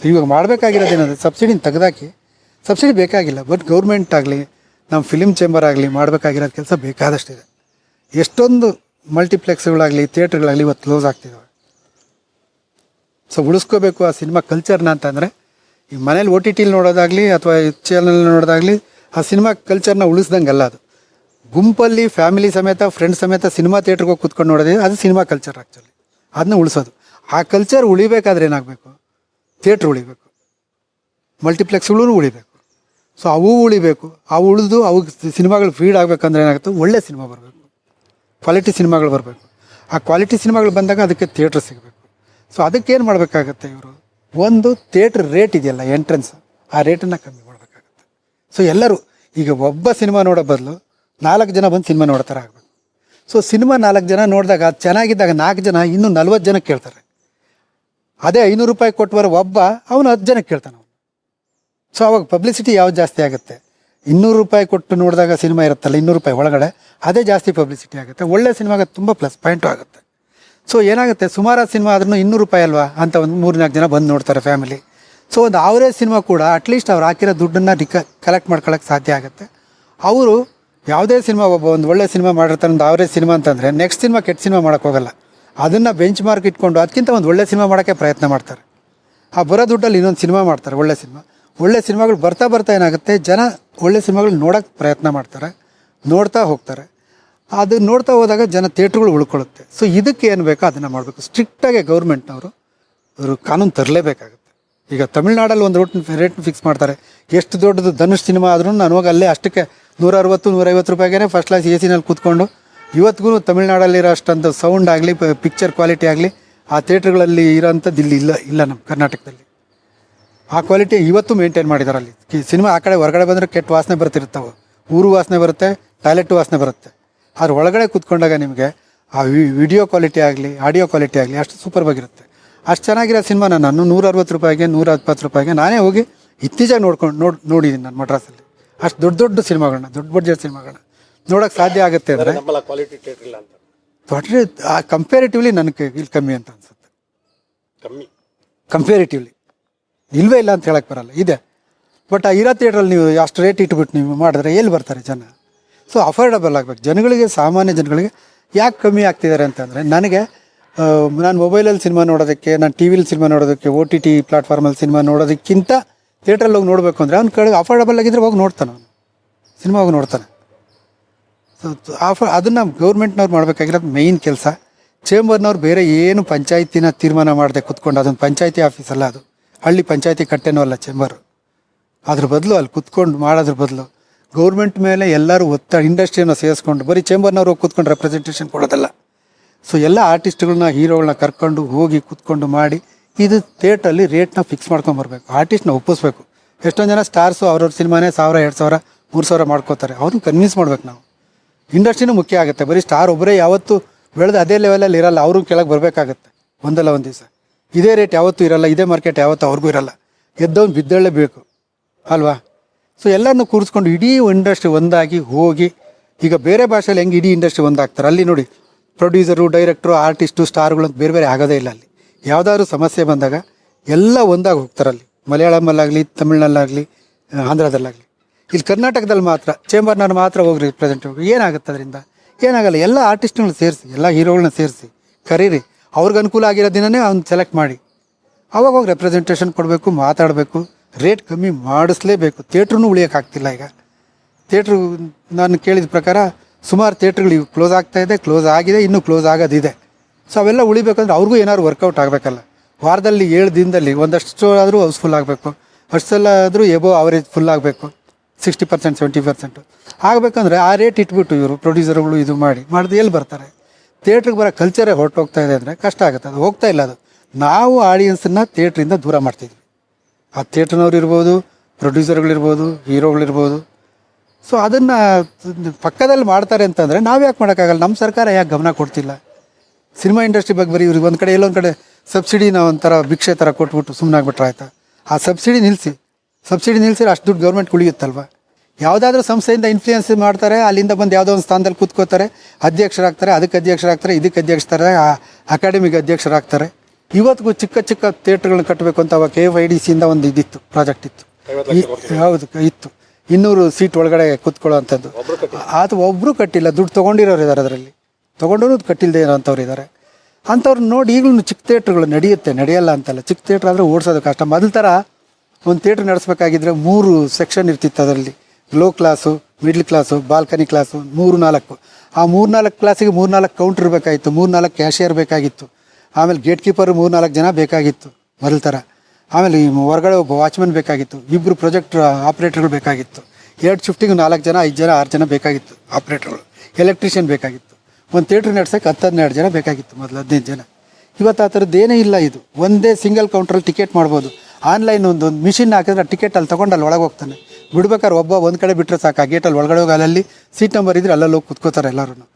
ಇವಾಗ ಮಾಡಬೇಕಾಗಿರೋದೇನಂದರೆ ಸಬ್ಸಿಡಿನ ತೆಗೆದಾಕಿ ಸಬ್ಸಿಡಿ ಬೇಕಾಗಿಲ್ಲ ಬಟ್ ಗೌರ್ಮೆಂಟ್ ಆಗಲಿ ನಮ್ಮ ಫಿಲಿಮ್ ಚೇಂಬರ್ ಆಗಲಿ ಮಾಡಬೇಕಾಗಿರೋದು ಕೆಲಸ ಬೇಕಾದಷ್ಟಿದೆ ಎಷ್ಟೊಂದು ಮಲ್ಟಿಪ್ಲೆಕ್ಸ್ಗಳಾಗಲಿ ಥಿಯೇಟ್ರ್ಗಳಾಗಲಿ ಇವತ್ತು ಕ್ಲೋಸ್ ಆಗ್ತಿದ್ದಾವೆ ಸೊ ಉಳಿಸ್ಕೋಬೇಕು ಆ ಸಿನಿಮಾ ಕಲ್ಚರ್ನ ಅಂತಂದರೆ, ಈ ಮನೇಲಿ ಒ ಟಿ ಟಿಲಿ ನೋಡೋದಾಗಲಿ ಅಥವಾ ಚಾನಲ್ ನೋಡೋದಾಗಲಿ, ಆ ಸಿನಿಮಾ ಕಲ್ಚರ್ನ ಉಳಿಸ್ದಂಗೆ ಅಲ್ಲ ಅದು. ಗುಂಪಲ್ಲಿ ಫ್ಯಾಮಿಲಿ ಸಮೇತ ಫ್ರೆಂಡ್ಸ್ ಸಮೇತ ಸಿನಿಮಾ ಥಿಯೇಟ್ರಿಗೆ ಹೋಗಿ ಕೂತ್ಕೊಂಡು ನೋಡೋದೇ ಅದು ಸಿನಿಮಾ ಕಲ್ಚರ್ ಆ್ಯಕ್ಚುಲಿ ಅದನ್ನ ಉಳಿಸೋದು. ಆ ಕಲ್ಚರ್ ಉಳಿಬೇಕಾದ್ರೆ ಏನಾಗಬೇಕು? ಥಿಯೇಟ್ರ್ ಉಳಿಬೇಕು. ಮಲ್ಟಿಪ್ಲೆಕ್ಸ್ಗಳೂ ಉಳಿಬೇಕು. ಸೊ ಅವು ಉಳಿಬೇಕು. ಅವು ಉಳಿದು ಅವು ಸಿನಿಮಾಗಳು ಫೀಡ್ ಆಗಬೇಕಂದ್ರೆ ಏನಾಗುತ್ತೆ? ಒಳ್ಳೆ ಸಿನಿಮಾ ಬರಬೇಕು. ಕ್ವಾಲಿಟಿ ಸಿನಿಮಾಗಳು ಬರಬೇಕು. ಆ ಕ್ವಾಲಿಟಿ ಸಿನಿಮಾಗಳು ಬಂದಾಗ ಅದಕ್ಕೆ ಥಿಯೇಟ್ರ್ ಸಿಗಬೇಕು. ಸೊ ಅದಕ್ಕೆ ಏನು ಮಾಡಬೇಕಾಗತ್ತೆ ಇವರು? ಒಂದು, ಥಿಯೇಟ್ರ್ ರೇಟ್ ಇದೆಯಲ್ಲ, ಎಂಟ್ರೆನ್ಸ್. ಆ ರೇಟನ್ನು ಕಮ್ಮಿ ಮಾಡಬೇಕಾಗತ್ತೆ. ಸೊ ಎಲ್ಲರೂ, ಈಗ ಒಬ್ಬ ಸಿನಿಮಾ ನೋಡೋ ಬದಲು ನಾಲ್ಕು ಜನ ಬಂದು ಸಿನಿಮಾ ನೋಡ್ತಾರೆ ಆಗಬೇಕು. ಸೊ ಸಿನಿಮಾ ನಾಲ್ಕು ಜನ ನೋಡಿದಾಗ, ಚೆನ್ನಾಗಿದ್ದಾಗ ನಾಲ್ಕು ಜನ ಇನ್ನೂ ನಲ್ವತ್ತು ಜನ ಕೇಳ್ತಾರೆ. ಅದೇ ಐನೂರು ರೂಪಾಯಿ ಕೊಟ್ಟವರು ಒಬ್ಬ, ಅವನು ಹತ್ತು ಜನಕ್ಕೆ ಕೇಳ್ತಾನೆ ಅವನು. ಸೊ ಅವಾಗ ಪಬ್ಲಿಸಿಟಿ ಯಾವ್ದು ಜಾಸ್ತಿ ಆಗುತ್ತೆ? ಇನ್ನೂರು ರೂಪಾಯಿ ಕೊಟ್ಟು ನೋಡಿದಾಗ ಸಿನಿಮಾ ಇರುತ್ತಲ್ಲ, ಇನ್ನೂರು ರೂಪಾಯಿ ಒಳಗಡೆ, ಅದೇ ಜಾಸ್ತಿ ಪಬ್ಲಿಸಿಟಿ ಆಗುತ್ತೆ. ಒಳ್ಳೆ ಸಿನಿಮಾಗ ತುಂಬ ಪ್ಲಸ್ ಪಾಯಿಂಟು ಆಗುತ್ತೆ. ಸೊ ಏನಾಗುತ್ತೆ? ಸುಮಾರು ಸಿನಿಮಾ ಆದ್ರೂ ಇನ್ನೂರು ರೂಪಾಯಿ ಅಲ್ವಾ? ಅಂತ ಒಂದು ಮೂರು ನಾಲ್ಕು ಜನ ಬಂದು ನೋಡ್ತಾರೆ ಫ್ಯಾಮಿಲಿ ಸೊ ಒಂದು ಅವರೇ ಸಿನಿಮಾ ಕೂಡ ಅಟ್ಲೀಸ್ಟ್ ಅವ್ರು ಹಾಕಿರೋ ದುಡ್ಡನ್ನು ರಿಕ ಕಲೆಕ್ಟ್ ಮಾಡ್ಕೊಳ್ಳೋಕೆ ಸಾಧ್ಯ ಆಗುತ್ತೆ. ಅವರು ಯಾವುದೇ ಸಿನಿಮಾ ಒಬ್ಬ ಒಂದು ಒಳ್ಳೆ ಸಿನಿಮಾ ಮಾಡಿರ್ತಾರೆ, ಒಂದು ಅವರೇ ಸಿನಿಮಾ ಅಂತಂದರೆ ನೆಕ್ಸ್ಟ್ ಸಿನಿಮಾ ಕೆಟ್ಟ ಸಿನಿಮಾ ಮಾಡೋಕ್ಕೆ ಹೋಗಲ್ಲ. ಅದನ್ನು ಬೆಂಚ್ ಮಾರ್ಕ್ ಇಟ್ಕೊಂಡು ಅದಕ್ಕಿಂತ ಒಂದು ಒಳ್ಳೆ ಸಿನಿಮಾ ಮಾಡೋಕ್ಕೆ ಪ್ರಯತ್ನ ಮಾಡ್ತಾರೆ. ಆ ಬರೋ ದುಡ್ಡಲ್ಲಿ ಇನ್ನೊಂದು ಸಿನಿಮಾ ಮಾಡ್ತಾರೆ, ಒಳ್ಳೆ ಸಿನಿಮಾ ಒಳ್ಳೆ ಸಿನಿಮಾಗಳು ಬರ್ತಾ ಬರ್ತಾ ಏನಾಗುತ್ತೆ, ಜನ ಒಳ್ಳೆ ಸಿನಿಮಾಗಳು ನೋಡೋಕ್ಕೆ ಪ್ರಯತ್ನ ಮಾಡ್ತಾರೆ, ನೋಡ್ತಾ ಹೋಗ್ತಾರೆ. ಅದು ನೋಡ್ತಾ ಹೋದಾಗ ಜನ ಥಿಯೇಟ್ರುಗಳು ಉಳ್ಕೊಳ್ಳುತ್ತೆ. ಸೊ ಇದಕ್ಕೆ ಏನು ಬೇಕೋ ಅದನ್ನು ಮಾಡಬೇಕು. ಸ್ಟ್ರಿಕ್ಟಾಗಿ ಗೌರ್ಮೆಂಟ್ನವರು ಅವರು ಕಾನೂನು ತರಲೇಬೇಕಾಗುತ್ತೆ. ಈಗ ತಮಿಳ್ನಾಡಲ್ಲಿ ಒಂದು ರೂಟ್ ರೇಟ್ನ ಫಿಕ್ಸ್ ಮಾಡ್ತಾರೆ. ಎಷ್ಟು ದೊಡ್ಡದು ಧನುಷ್ ಸಿನಿಮಾ ಆದ್ರೂ ನಾನು ಅಲ್ಲೇ ಅಷ್ಟಕ್ಕೆ ನೂರ ಅರವತ್ತು ನೂರೈವತ್ತು ರೂಪಾಯಿಗೆ ಫಸ್ಟ್ ಕ್ಲಾಸ್ ಎ ಸಿನಲ್ಲಿ ಕೂತ್ಕೊಂಡು ಇವತ್ತಿಗೂ ತಮಿಳ್ನಾಡಲ್ಲಿರೋ ಅಷ್ಟೊಂದು ಸೌಂಡ್ ಆಗಲಿ ಪಿಕ್ಚರ್ ಕ್ವಾಲಿಟಿ ಆಗಲಿ, ಆ ಥಿಯೇಟ್ರ್ಗಳಲ್ಲಿ ಇರೋಂಥದ್ದು ಇಲ್ಲಿ ಇಲ್ಲ ಇಲ್ಲ ನಮ್ಮ ಕರ್ನಾಟಕದಲ್ಲಿ. ಆ ಕ್ವಾಲಿಟಿ ಇವತ್ತು ಮೇಂಟೈನ್ ಮಾಡಿದ್ದಾರೆ ಅಲ್ಲಿ ಸಿನಿಮಾ ಆ ಕಡೆ ಹೊರಗಡೆ ಬಂದರೆ ಕೆಟ್ಟ ವಾಸನೆ ಬರ್ತಿರ್ತಾವೆ ಊರು ವಾಸನೆ ಬರುತ್ತೆ, ಟಾಯ್ಲೆಟ್ ವಾಸನೆ ಬರುತ್ತೆ. ಅದ್ರ ಒಳಗಡೆ ಕೂತ್ಕೊಂಡಾಗ ನಿಮಗೆ ಆ ವಿಡಿಯೋ ಕ್ವಾಲಿಟಿ ಆಗಲಿ ಆಡಿಯೋ ಕ್ವಾಲಿಟಿ ಆಗಲಿ ಅಷ್ಟು ಸೂಪರ್ವಾಗಿರುತ್ತೆ ಅಷ್ಟು ಚೆನ್ನಾಗಿರೋ ಸಿನಿಮಾನ ನಾನು ನೂರ ಅರವತ್ತು ರೂಪಾಯಿಗೆ ನೂರ ಇಪ್ಪತ್ತು ರೂಪಾಯಿಗೆ ನಾನೇ ಹೋಗಿ ಇತ್ತೀಚೆಗೆ ನೋಡ್ಕೊಂಡು ನೋಡಿ ನೋಡಿದ್ದೀನಿ ನಾನು ಮಡ್ರಾಸಲ್ಲಿ ಅಷ್ಟು ದೊಡ್ಡ ದೊಡ್ಡ ಸಿನಿಮಾಗಳನ್ನ, ದೊಡ್ಡ ಬಡ್ಜೆಟ್ ಸಿನಿಮಾಗಳನ್ನ. ನೋಡೋಕೆ ಸಾಧ್ಯ ಆಗುತ್ತೆ ಅಂದರೆ? ನಮ್ಮಲ್ಲ ಕ್ವಾಲಿಟಿ ಥಿಯೇಟರ್ ಇಲ್ಲ ಅಂತ. ದೊಡ್ಡ ಕಂಪೇರಿಟಿವ್ಲಿ ನನಗೆ ಇಲ್ಲಿ ಕಮ್ಮಿ ಅಂತ ಅನ್ಸುತ್ತೆ. ಕಮ್ಮಿ. ಕಂಪೇರಿಟಿವ್ಲಿ ಇಲ್ವೇ ಇಲ್ಲ ಅಂತ ಹೇಳಕ್ಕೆ ಬರಲ್ಲ. ಇದೆ. ಬಟ್ ಆ ಇರೋ ಥಿಯೇಟ್ರಲ್ಲಿ ನೀವು ಅಷ್ಟು ರೇಟ್ ಇಟ್ಬಿಟ್ಟು ನೀವು ಮಾಡಿದ್ರೆ ಎಲ್ಲಿ ಬರ್ತಾರೆ ಜನ? ಸೊ ಅಫೋರ್ಡಬಲ್ ಆಗಬೇಕು. ಜನಗಳಿಗೆ ಸಾಮಾನ್ಯ ಜನಗಳಿಗೆ ಯಾಕೆ ಕಮ್ಮಿ ಆಗ್ತಿದ್ದಾರೆ ಅಂತಂದರೆ ನನಗೆ ನಾನು ಮೊಬೈಲಲ್ಲಿ ಸಿನಿಮಾ ನೋಡೋದಕ್ಕೆ ನಾನು ಟಿ ವಿಲಿ ಸಿನಿಮಾ ನೋಡೋದಕ್ಕೆ ಓ ಟಿ ಟಿ ಪ್ಲಾಟ್ಫಾರ್ಮಲ್ಲಿ ಸಿನಿಮಾ ನೋಡೋದಕ್ಕಿಂತ ಥಿಯೇಟ್ರಲ್ಲಿ ಹೋಗಿ ನೋಡಬೇಕು ಅಂದರೆ ಅವ್ನು ಕಡೆ ಅಫೋರ್ಡಬಲ್ ಆಗಿದ್ರೆ ಹೋಗಿ ನೋಡ್ತಾನೆ ಅವನು. ಸಿನಿಮಾ ಹೋಗಿ ನೋಡ್ತಾನೆ. ಸೊ ಆಫ ಅದನ್ನು ಗೌರ್ಮೆಂಟ್ನವ್ರು ಮಾಡಬೇಕಾಗಿರೋದು ಮೇಯ್ನ್ ಕೆಲಸ. ಚೇಂಬರ್ನವ್ರು ಬೇರೆ ಏನು ಪಂಚಾಯತಿನ ತೀರ್ಮಾನ ಮಾಡದೆ ಕುತ್ಕೊಂಡು, ಅದೊಂದು ಪಂಚಾಯತಿ ಆಫೀಸ್ ಅಲ್ಲ ಅದು. ಹಳ್ಳಿ ಪಂಚಾಯತಿ ಕಟ್ಟೆನೂ ಅಲ್ಲ ಚೇಂಬರು ಅದ್ರ ಬದಲು ಅಲ್ಲಿ ಕುತ್ಕೊಂಡು ಮಾಡೋದ್ರ ಬದಲು ಗೌರ್ಮೆಂಟ್ ಮೇಲೆ ಎಲ್ಲರೂ ಒತ್ತಡ ಇಂಡಸ್ಟ್ರಿಯನ್ನು ಸೇರಿಸ್ಕೊಂಡು, ಬರೀ ಚೇಂಬರ್ನವ್ರು ಹೋಗಿ ಕೂತ್ಕೊಂಡು ರೆಪ್ರೆಸೆಂಟೇಷನ್ ಕೊಡೋದಲ್ಲ. ಸೊ ಎಲ್ಲ ಆರ್ಟಿಸ್ಟ್ಗಳನ್ನ ಹೀರೋಗಳನ್ನ ಕರ್ಕೊಂಡು ಹೋಗಿ ಕೂತ್ಕೊಂಡು ಮಾಡಿ, ಇದು ಥಿಯೇಟ್ರಲ್ಲಿ ರೇಟ್ನ ಫಿಕ್ಸ್ ಮಾಡ್ಕೊಂಬರ್ಬೇಕು ಆರ್ಟಿಸ್ಟ್ನ ಒಪ್ಪಿಸ್ಬೇಕು. ಎಷ್ಟೊಂದು ಜನ ಸ್ಟಾರ್ಸು ಅವ್ರವ್ರ ಸಿನಿಮಾನೇ ಸಾವಿರ, ಎರಡು ಸಾವಿರ, ಮೂರು ಸಾವಿರ ಮಾಡ್ಕೋತಾರೆ. ಅವ್ರನ್ನ ಕನ್ವಿನ್ಸ್ ಮಾಡ್ಬೇಕು ನಾವು. ಇಂಡಸ್ಟ್ರಿನೂ ಮುಖ್ಯ ಆಗುತ್ತೆ. ಬರೀ ಸ್ಟಾರ್ ಒಬ್ಬರೇ ಯಾವತ್ತೂ ಬೆಳೆದು ಅದೇ ಲೆವೆಲಲ್ಲಿ ಇರಲ್ಲ, ಅವರು ಕೆಳಗೆ ಬರಬೇಕಾಗತ್ತೆ. ಒಂದಲ್ಲ ಒಂದು ದಿವಸ. ಇದೇ ರೇಟ್ ಯಾವತ್ತೂ ಇರಲ್ಲ, ಇದೇ ಮಾರ್ಕೆಟ್ ಯಾವತ್ತೂ ಅವ್ರಿಗೂ ಇರಲ್ಲ. ಎದ್ದವನು ಬಿದ್ದಳ್ಳೇ ಬೇಕು. ಅಲ್ವಾ? ಸೊ ಎಲ್ಲರನ್ನು ಕೂರಿಸ್ಕೊಂಡು ಇಡೀ ಇಂಡಸ್ಟ್ರಿ ಒಂದಾಗಿ ಹೋಗಿ, ಈಗ ಬೇರೆ ಭಾಷೆಯಲ್ಲಿ ಹೆಂಗೆ ಇಡೀ ಇಂಡಸ್ಟ್ರಿ ಒಂದಾಗ್ತಾರೆ? ಅಲ್ಲಿ ನೋಡಿ ಪ್ರೊಡ್ಯೂಸರು ಡೈರೆಕ್ಟ್ರು ಆರ್ಟಿಸ್ಟು ಸ್ಟಾರ್ಗಳು ಅಂತ ಬೇರೆ ಬೇರೆ ಆಗೋದೇ ಇಲ್ಲ ಅಲ್ಲಿ. ಯಾವುದಾದ್ರು ಸಮಸ್ಯೆ ಬಂದಾಗ ಎಲ್ಲ ಒಂದಾಗಿ ಹೋಗ್ತಾರೆ ಅಲ್ಲಿ. ಮಲಯಾಳಮಲ್ಲಾಗಲಿ ತಮಿಳ್ನಲ್ಲಾಗಲಿ ಆಂಧ್ರದಲ್ಲಾಗಲಿ. ಇಲ್ಲಿ ಕರ್ನಾಟಕದಲ್ಲಿ ಮಾತ್ರ, ಚೇಂಬರ್ನವ್ರು ಮಾತ್ರ ಹೋಗ್ರಿ ಪ್ರೆಸೆಂಟ್ ಏನಾಗುತ್ತೆ ಅದರಿಂದ? ಏನಾಗಲ್ಲ, ಎಲ್ಲ ಆರ್ಟಿಸ್ಟ್ಗಳನ್ನ ಸೇರಿಸಿ, ಎಲ್ಲ ಹೀರೋಗಳನ್ನ ಸೇರಿಸಿ, ಕರೀರಿ. ಅವ್ರಿಗೆ ಅನುಕೂಲ ಆಗಿರೋ ದಿನನೇ ಅವ್ನು ಸೆಲೆಕ್ಟ್ ಮಾಡಿ. ಅವಾಗ ಹೋಗಿ ರೆಪ್ರೆಸೆಂಟೇಷನ್ ಕೊಡಬೇಕು, ಮಾತಾಡಬೇಕು ರೇಟ್ ಕಮ್ಮಿ ಮಾಡಿಸ್ಲೇಬೇಕು. ಥಿಯೇಟ್ರೂ ಉಳಿಯೋಕ್ಕಾಗ್ತಿಲ್ಲ ಈಗ. ಥಿಯೇಟ್ರು, ನಾನು ಕೇಳಿದ ಪ್ರಕಾರ ಸುಮಾರು ಥಿಯೇಟ್ರುಗಳು ಕ್ಲೋಸ್ ಆಗ್ತಾ ಇದೆ ಕ್ಲೋಸ್ ಆಗಿದೆ, ಇನ್ನೂ ಕ್ಲೋಸ್ ಆಗೋದಿದೆ. ಸೊ ಅವೆಲ್ಲ ಉಳಿಬೇಕಂದ್ರೆ ಅವ್ರಿಗೂ ಏನಾದ್ರು ವರ್ಕೌಟ್ ಆಗಬೇಕಲ್ಲ. ವಾರದಲ್ಲಿ ಏಳು ದಿನದಲ್ಲಿ ಒಂದಷ್ಟು ಆದರೂ ಹೌಸ್ಫುಲ್ ಆಗಬೇಕು. ಅಷ್ಟೆಲ್ಲ ಆದರೂ ಎಬೋ ಅವರೇಜ್ ಫುಲ್ ಆಗಬೇಕು. Sixty percent, seventy percent. ಆಗಬೇಕಂದ್ರೆ ಆ ರೇಟ್ ಇಟ್ಬಿಟ್ಟು ಇವರು ಪ್ರೊಡ್ಯೂಸರ್ಗಳು ಇದು ಮಾಡಿ ಮಾಡಿದ್ರೆ ಎಲ್ಲಿ ಬರ್ತಾರೆ? ಥಿಯೇಟ್ರಿಗೆ ಬರೋ ಕಲ್ಚರೇ ಹೊರಟೋಗ್ತಾ ಇದೆ ಅಂದರೆ ಕಷ್ಟ ಆಗುತ್ತೆ, ಅದು ಹೋಗ್ತಾ ಇಲ್ಲ ಅದು. ನಾವು ಆಡಿಯನ್ಸನ್ನ ಥಿಯೇಟ್ರಿಂದ ದೂರ ಮಾಡ್ತಿದ್ವಿ. ಆ ಥಿಯೇಟ್ರ್ನವ್ರು ಇರ್ಬೋದು ಪ್ರೊಡ್ಯೂಸರ್ಗಳಿರ್ಬೋದು ಹೀರೋಗಳಿರ್ಬೋದು ಸೊ ಅದನ್ನು ಪಕ್ಕದಲ್ಲಿ ಮಾಡ್ತಾರೆ ಅಂತಂದರೆ ನಾವು ಯಾಕೆ ಮಾಡೋಕ್ಕಾಗಲ್ಲ? ನಮ್ಮ ಸರ್ಕಾರ ಯಾಕೆ ಗಮನ ಕೊಡ್ತಿಲ್ಲ? ಸಿನಿಮಾ ಇಂಡಸ್ಟ್ರಿ ಬಗ್ಗೆ ಬರೀ ಇವ್ರಿಗೆ ಒಂದು ಕಡೆ, ಎಲ್ಲೊಂದು ಕಡೆ ಸಬ್ಸಿಡಿನ ಒಂಥರ ಭಿಕ್ಷೆ ಥರ ಕೊಟ್ಬಿಟ್ಟು ಸುಮ್ಮನೆ ಆಗ್ಬಿಟ್ರೆ ಆಯ್ತಾ? ಆ ಸಬ್ಸಿಡಿ ನಿಲ್ಲಿಸಿ ಸಬ್ಸಿಡಿ ನಿಲ್ಲಿಸಿದ್ರೆ ಅಷ್ಟು ದುಡ್ಡು ಗೌರ್ಮೆಂಟ್ ಉಳಿಯುತ್ತಲ್ವ? ಯಾವುದಾದ್ರೂ ಸಂಸ್ಥೆಯಿಂದ ಇನ್ಫ್ಲೂಯೆನ್ಸ್ ಮಾಡ್ತಾರೆ ಅಲ್ಲಿಂದ ಬಂದು ಯಾವುದೋ ಒಂದು ಸ್ಥಾನದಲ್ಲಿ ಕೂತ್ಕೋತಾರೆ ಅಧ್ಯಕ್ಷರಾಗ್ತಾರೆ ಅದಕ್ಕೆ ಅಧ್ಯಕ್ಷರಾಗ್ತಾರೆ ಇದಕ್ಕೆ ಅಧ್ಯಕ್ಷರಾಗ್ತಾರೆ ಆ ಅಕಾಡೆಮಿಗೆ ಅಧ್ಯಕ್ಷರಾಗ್ತಾರೆ. ಇವತ್ತಿಗೂ ಚಿಕ್ಕ ಚಿಕ್ಕ ಥಿಯೇಟ್ರ್ಗಳನ್ನ ಕಟ್ಟಬೇಕು ಅಂತ ಅವಾಗ ಕೆ ಎಫ್ ಐ ಡಿ ಸಿಯಿಂದ ಒಂದು ಇದಿತ್ತು ಪ್ರಾಜೆಕ್ಟ್ ಇತ್ತು. ಹೌದು ಇತ್ತು. ಇನ್ನೂರು ಸೀಟ್ ಒಳಗಡೆ ಕೂತ್ಕೊಳ್ಳೋ ಅಂಥದ್ದು ಒಬ್ರು ಅದು ಒಬ್ಬರು ಕಟ್ಟಿಲ್ಲ ದುಡ್ಡು ತೊಗೊಂಡಿರೋರು ಇದ್ದಾರೆ ಅದರಲ್ಲಿ. ತೊಗೊಂಡವರು ಕಟ್ಟಿಲ್ಲದೆ ಇರೋಂಥವ್ರು ಇದ್ದಾರೆ ಅಂಥವ್ರು ನೋಡಿ ಈಗಲೂ ಚಿಕ್ಕ ಥಿಯೇಟ್ರ್ಗಳು ನಡೆಯುತ್ತೆ ನಡೆಯಲ್ಲ ಅಂತಲ್ಲ. ಚಿಕ್ಕ ಥಿಯೇಟ್ರ್ ಆದರೆ ಓಡಿಸೋದು ಕಷ್ಟ. ಮೊದಲ ಥರ ಒಂದು ಥಿಯೇಟ್ರ್ ನಡೆಸ್ಬೇಕಾಗಿದ್ರೆ ಮೂರು ಸೆಕ್ಷನ್ ಇರ್ತಿತ್ತು ಅದರಲ್ಲಿ. Low class, middle class, balcony class, ಮೂರು ನಾಲ್ಕು. ಆ ಮೂರು ನಾಲ್ಕು ಕ್ಲಾಸಿಗೆ ಮೂರು ನಾಲ್ಕು ಕೌಂಟ್ರ್ ಇರಬೇಕಾಗಿತ್ತು. ಮೂರು ನಾಲ್ಕು ಕ್ಯಾಶಿಯರ್ ಬೇಕಾಗಿತ್ತು. ಆಮೇಲೆ ಗೇಟ್ ಕೀಪರ್ ಮೂರು ನಾಲ್ಕು ಜನ ಬೇಕಾಗಿತ್ತು ಮೊದಲ ಥರ. ಆಮೇಲೆ ಈ ಹೊರಗಡೆ ಒಬ್ಬ ವಾಚ್ಮನ್ ಬೇಕಾಗಿತ್ತು. ಇಬ್ಬರು ಪ್ರೊಜೆಕ್ಟ್ ಆಪ್ರೇಟರ್ಗಳು ಬೇಕಾಗಿತ್ತು. ಎರಡು ಶಿಫ್ಟಿಗೆ ನಾಲ್ಕು ಜನ, ಐದು ಜನ, ಆರು ಜನ ಬೇಕಾಗಿತ್ತು ಆಪ್ರೇಟರ್ಗಳು. ಎಲೆಕ್ಟ್ರಿಷಿಯನ್ ಬೇಕಾಗಿತ್ತು. ಒಂದು ಥಿಯೇಟ್ರ್ ನಡ್ಸೋಕೆ ಹತ್ತು ಹನ್ನೆರಡು ಜನ ಬೇಕಾಗಿತ್ತು ಮೊದಲು ಹದಿನೈದು ಜನ. ಇವತ್ತು ಆ ಥರದ್ದು ಏನೇ ಇಲ್ಲ ಇದು. ಒಂದೇ ಸಿಂಗಲ್ ಕೌಂಟ್ರಲ್ಲಿ ಟಿಕೆಟ್ ಮಾಡ್ಬೋದು. ಆನ್ಲೈನ್ ಒಂದು ಒಂದು ಮಿಷಿನ್ ಹಾಕಿದ್ರೆ ಟಿಕೆಟ್ ಅಲ್ಲಿ ತೊಗೊಂಡು ಅಲ್ಲಿ ಒಳಗೆ ಹೋಗ್ತಾನೆ. ಬಿಡ್ಬೇಕಾದ್ರೆ ಒಬ್ಬ ಒಂದು ಕಡೆ ಬಿಟ್ಟರೆ ಸಾಕು. ಆ ಗೇಟಲ್ಲಿ ಒಳಗಡೆ ಹೋಗಿ ಅಲ್ಲಲ್ಲಿ ಸೀಟ್ ನಂಬರ್ ಇದ್ರೆ ಅಲ್ಲಲ್ಲಿ ಹೋಗಿ ಕುತ್ಕೋತಾರೆ ಎಲ್ಲರೂ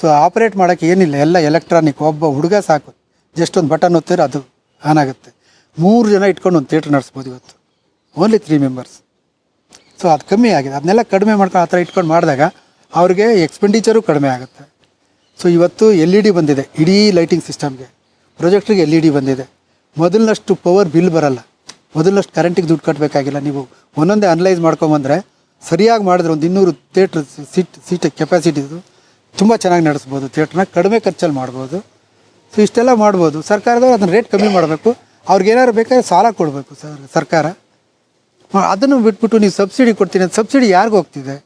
ಸೊ ಆಪ್ರೇಟ್ ಮಾಡೋಕ್ಕೆ ಏನಿಲ್ಲ. ಎಲ್ಲ ಎಲೆಕ್ಟ್ರಾನಿಕ್ ಒಬ್ಬ ಹುಡುಗ ಸಾಕು. ಜಸ್ಟ್ ಒಂದು ಬಟನ್ ಒತ್ತಿದ್ರೆ ಅದು ಆನ್ ಆಗುತ್ತೆ. ಮೂರು ಜನ ಇಟ್ಕೊಂಡು ಒಂದು ಥಿಯೇಟ್ರ್ ನಡೆಸ್ಬೋದು ಇವತ್ತು. ಓನ್ಲಿ ತ್ರೀ ಮೆಂಬರ್ಸ್ ಸೊ ಅದು ಕಮ್ಮಿ ಆಗಿದೆ. ಅದನ್ನೆಲ್ಲ ಕಡಿಮೆ ಮಾಡ್ಕೊಂಡು ಆ ಥರ ಇಟ್ಕೊಂಡು ಮಾಡಿದಾಗ ಅವ್ರಿಗೆ ಎಕ್ಸ್ಪೆಂಡಿಚರು ಕಡಿಮೆ ಆಗುತ್ತೆ. ಸೊ ಇವತ್ತು ಎಲ್ ಇ ಡಿ ಬಂದಿದೆ. ಇಡೀ ಲೈಟಿಂಗ್ ಸಿಸ್ಟಮ್ಗೆ ಪ್ರೊಜೆಕ್ಟ್ರಿಗೆ ಎಲ್ ಇ ಡಿ ಬಂದಿದೆ. ಮೊದಲಿನಷ್ಟು ಪವರ್ ಬಿಲ್ ಬರಲ್ಲ. ಮೊದಲಿನಷ್ಟು ಕರೆಂಟಿಗೆ ದುಡ್ಡು ಕಟ್ಟಬೇಕಾಗಿಲ್ಲ ನೀವು ಒಂದೊಂದೇ ಅನಲೈಸ್ ಮಾಡ್ಕೊಂಬಂದರೆ ಸರಿಯಾಗಿ ಮಾಡಿದ್ರೆ ಒಂದು ಇನ್ನೂರು ಥಿಯೇಟ್ರ್ ಸೀಟ್ ಸೀಟ್ ಕೆಪಾಸಿಟಿದು ತುಂಬ ಚೆನ್ನಾಗಿ ನಡೆಸ್ಬೋದು. ಥಿಯೇಟ್ರನ್ನ ಕಡಿಮೆ ಖರ್ಚಲ್ಲಿ ಮಾಡ್ಬೋದು. ಸೊ ಇಷ್ಟೆಲ್ಲ ಮಾಡ್ಬೋದು. ಸರ್ಕಾರದವ್ರು ಅದನ್ನು ರೇಟ್ ಕಮ್ಮಿ ಮಾಡಬೇಕು. ಅವ್ರಿಗೇನಾದ್ರು ಬೇಕಾದ್ರೆ ಸಾಲ ಕೊಡಬೇಕು ಸರ್, ಸರ್ಕಾರ. ಅದನ್ನು ಬಿಟ್ಬಿಟ್ಟು ನೀವು ಸಬ್ಸಿಡಿ ಕೊಡ್ತೀನಿ ಅಂತ ಸಬ್ಸಿಡಿ ಯಾರಿಗೂ ಹೋಗ್ತಿದೆ?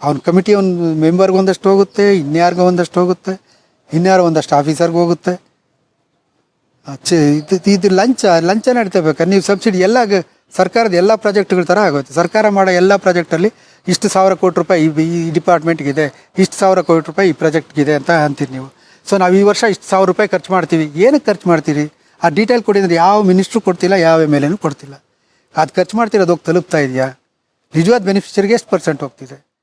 ಅವ್ನ ಕಮಿಟಿ ಒಂದು ಮೆಂಬರ್ಗೆ ಒಂದಷ್ಟು ಹೋಗುತ್ತೆ, ಇನ್ಯಾರಿಗೂ ಒಂದಷ್ಟು ಹೋಗುತ್ತೆ, ಇನ್ಯಾರು ಒಂದಷ್ಟು ಆಫೀಸರ್ಗೆ ಹೋಗುತ್ತೆ. ಇದು ಇದು ಲಂಚ ಲಂಚ ನಡೀತಾ ಬೇಕಾ ನೀವು ಸಬ್ಸಿಡಿ ಎಲ್ಲ ಸರ್ಕಾರದ ಎಲ್ಲ ಪ್ರಾಜೆಕ್ಟ್ಗಳ ಥರ ಆಗುತ್ತೆ ಸರ್ಕಾರ ಮಾಡೋ ಎಲ್ಲ ಪ್ರಾಜೆಕ್ಟಲ್ಲಿ ಇಷ್ಟು ಸಾವಿರ ಕೋಟಿ ರೂಪಾಯಿ ಈ- ಈ ಡಿಪಾರ್ಟ್ಮೆಂಟ್ಗಿದೆ, ಇಷ್ಟು ಸಾವಿರ ಕೋಟಿ ರೂಪಾಯಿ ಈ ಪ್ರಾಜೆಕ್ಟ್ಗಿದೆ ಅಂತ ಅಂತೀರಿ ನೀವು. ಸೊ, ನಾವು ಈ ವರ್ಷ ಇಷ್ಟು ಸಾವಿರ ರೂಪಾಯಿ ಖರ್ಚು ಮಾಡ್ತೀವಿ. ಏನಕ್ಕೆ ಖರ್ಚು ಮಾಡ್ತೀರಿ? ಆ ಡೀಟೇಲ್ ಕೊಡಿ ಅಂದರೆ ಯಾವ ಮಿನಿಸ್ಟ್ರು ಕೊಡ್ತಿಲ್ಲ, ಯಾವ ಎಂ ಕೊಡ್ತಿಲ್ಲ. ಅದು ಖರ್ಚು ಮಾಡ್ತಿರೋದು ಹೋಗಿ ತಲುಪ್ತಾ ಇದೆಯಾ? ನಿಜವಾದ ಬೆನಿಫಿಷರಿಗೆ ಎಷ್ಟು ಪರ್ಸೆಂಟ್ ಹೋಗ್ತಿದೆ?